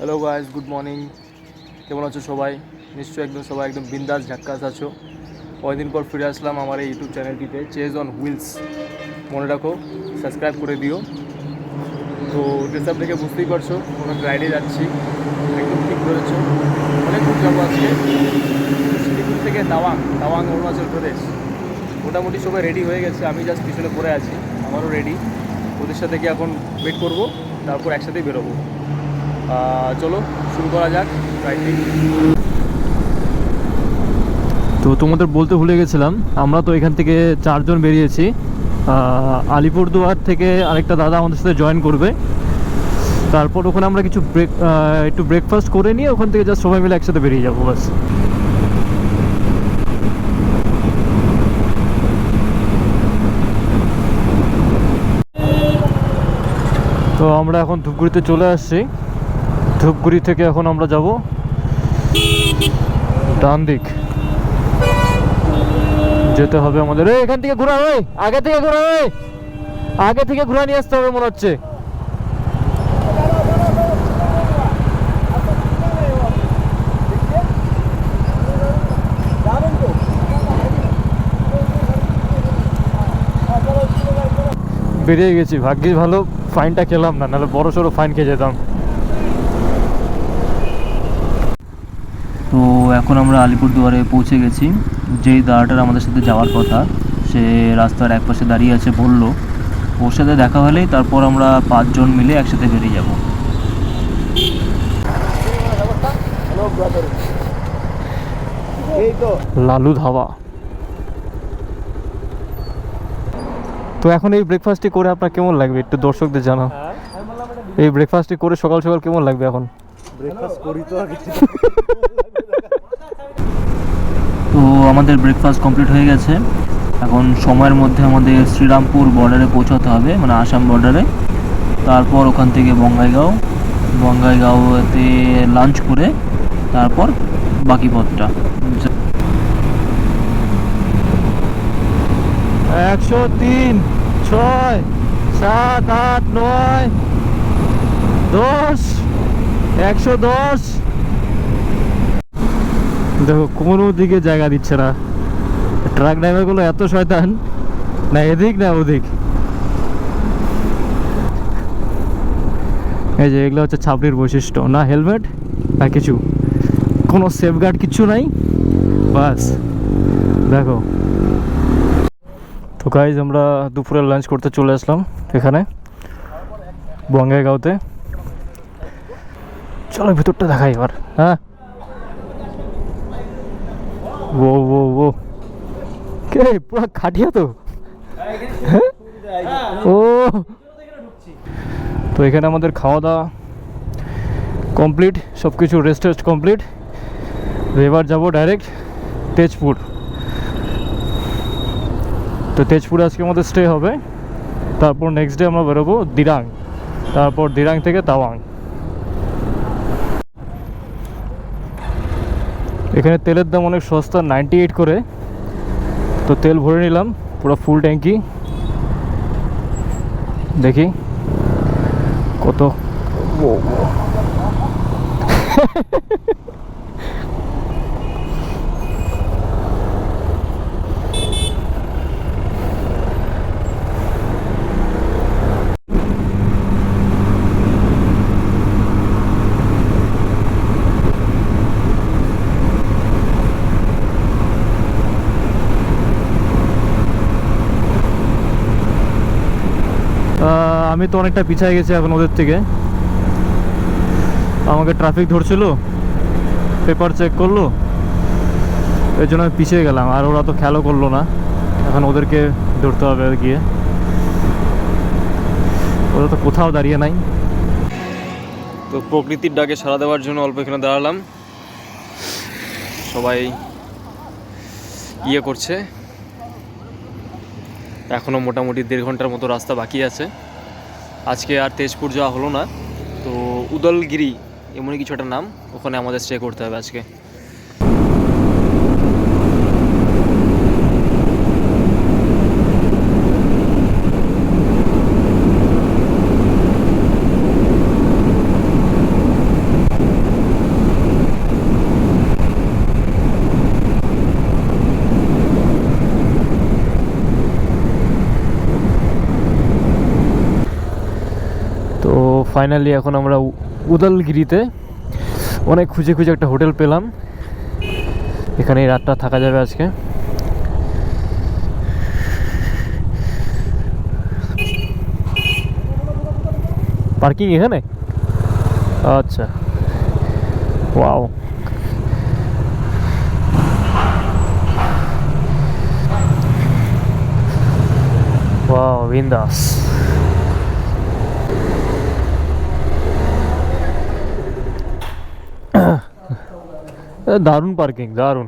Hello guys good morning কেমন আছো সবাই? নিশ্চয়ই একদম সবাই একদম বিন্দাস ঝাক্কাস আছো। কয়েকদিন পর ফিরে আসলাম আমার এই ইউটিউব চ্যানেলটিতে চেজ অন হুইলস মনে রাখো সাবস্ক্রাইব করে দিও। তো ড্রেসআপ দেখে বুঝতেই পারছ কোনো রাইডে যাচ্ছি। একদম ঠিক ধরেছো। অনেক দূর আজকে। শিলিগুড়ি থেকে তাওয়াং তাওয়াং অরুণাচল প্রদেশ। মোটামুটি সবাই রেডি হয়ে গেছে, আমি জাস্ট পিছনে পড়ে আছি, আমারও রেডি ওদের সাথে গিয়ে এখন ওয়েট করব, তারপর একসাথেই বেরোবো। চলো, শুরু করা যাক তো তোমাদের বলতে ভুলে গেছিলাম, আমরা তো এখান থেকে চারজন বেরিয়েছি। আলিপুরদুয়ার থেকে আরেকটা দাদা আমাদের সাথে জয়েন করবে। তারপর ওখানে আমরা কিছু ব্রেক একটু ব্রেকফাস্ট করে নিয়ে ওখান থেকে জাস্ট সবাই মিলে একসাথে বেরিয়ে যাব বাস তো আমরা এখন ধূপগুড়িতে চলে আসছি। ধূপগুড়ি থেকে এখন আমরা যাব ডান দিক যেতে হবে আমাদের। এখান থেকে ঘোরা ওই আগে থেকে ঘোরা ওই আগে থেকে ঘোরা নিয়ে আসতে হবে মনে হচ্ছে। বেরিয়ে গেছি, ভাগ্যিস ভালো ফাইনটা খেলাম না, নাহলে বড় সড়ো ফাইন খেয়ে যেতাম। তো এখন আমরা আলিপুরদুয়ারে পৌঁছে গেছি। যেই দাদাটার আমাদের সাথে যাওয়ার কথা, সে রাস্তার এক পাশে দাঁড়িয়ে আছে, বলল, ওর সাথে দেখা হলেই তারপর আমরা পাঁচজন মিলে একসাথে বেরিয়ে যাব। লালু ধাবা। তো এখন এই ব্রেকফাস্টটি করে আপনার কেমন লাগবে? একটু দর্শকদের জানা এই ব্রেকফাস্টটি করে সকাল সকাল কেমন লাগবে এখন? তো আমাদের ব্রেকফাস্ট কমপ্লিট হয়ে গেছে। এখন সময়ের মধ্যে আমাদের শ্রীরামপুর বর্ডারে পৌঁছাতে হবে মানে আসাম বর্ডারে তারপর ওখান থেকে বঙ্গাইগাঁও বঙ্গাইগাঁওতে লাঞ্চ করে তারপর বাকি পথটা। একশো তিন ছয় সাত আট নয় দশ। একশো দশ। দেখো কোনো দিকে জায়গা দিচ্ছে না। ট্রাক ড্রাইভারগুলো এত শয়তান। না, এদিক না ওদিক। এই যে, এগুলো হচ্ছে ছাপড়ির বৈশিষ্ট্য। না হেলমেট, না কিছু। কোনো সেফগার্ড কিছু নাই। বাস। দেখো। তো গাইজ আমরা দুপুরে লাঞ্চ করতে চলে আসলাম এখানে। বঙ্গাইগাঁওতে। চলো ভিতরটা দেখাই এবার। হ্যাঁ। ও ও ও। কে? পুরো খাটিয়া তো? ও। তো এখানে আমাদের খাওয়া দাওয়া কমপ্লিট সব কিছু রেস্ট টেস্ট কমপ্লিট এবার যাব ডাইরেক্ট তেজপুর। তো তেজপুরে আজকে আমাদের স্টে হবে। তারপর নেক্সট ডে আমরা বেরোবো দিরাং। তারপর দিরাং থেকে তাওয়াং। এখানে তেলের দাম অনেক সস্তা নাইনটি এইট করে। তো তেল ভরে নিলাম পুরো ফুল ট্যাঙ্কি দেখি কত ও, ও। আহ, আমি তো অনেকটা পিছিয়ে গেছি এখন ওদের থেকে। আমাকে ট্রাফিক ধরছিল পেপার চেক করল, এর জন্য আমি পিছিয়ে গেলাম, আর ওরা তো খেয়ালও করল না। এখন ওদেরকে ধরতে হবে আর গিয়ে ওরা তো কোথাও দাঁড়িয়ে নাই। তো প্রকৃতির ডাকে সাড়া দেওয়ার জন্য অল্প এখানে দাঁড়ালাম। সবাই ইয়ে করছে। এখনও মোটামুটি দেড় ঘণ্টার মতো রাস্তা বাকি আছে। আজকে আর তেজপুর যাওয়া হলো না। তো উদলগিরি এমনই কিছু একটা নাম, ওখানে আমাদের স্টে করতে হবে আজকে। ফাইনালি এখন আমরা উদালগিরিতে অনেক খুঁজে খুঁজে একটা হোটেল পেলাম। এখানে রাতটা থাকা যাবে আজকে। পার্কিং এখানে? আচ্ছা। ওয়াও ওয়াও বিন্দাস। দারুণ পার্কিং দারুণ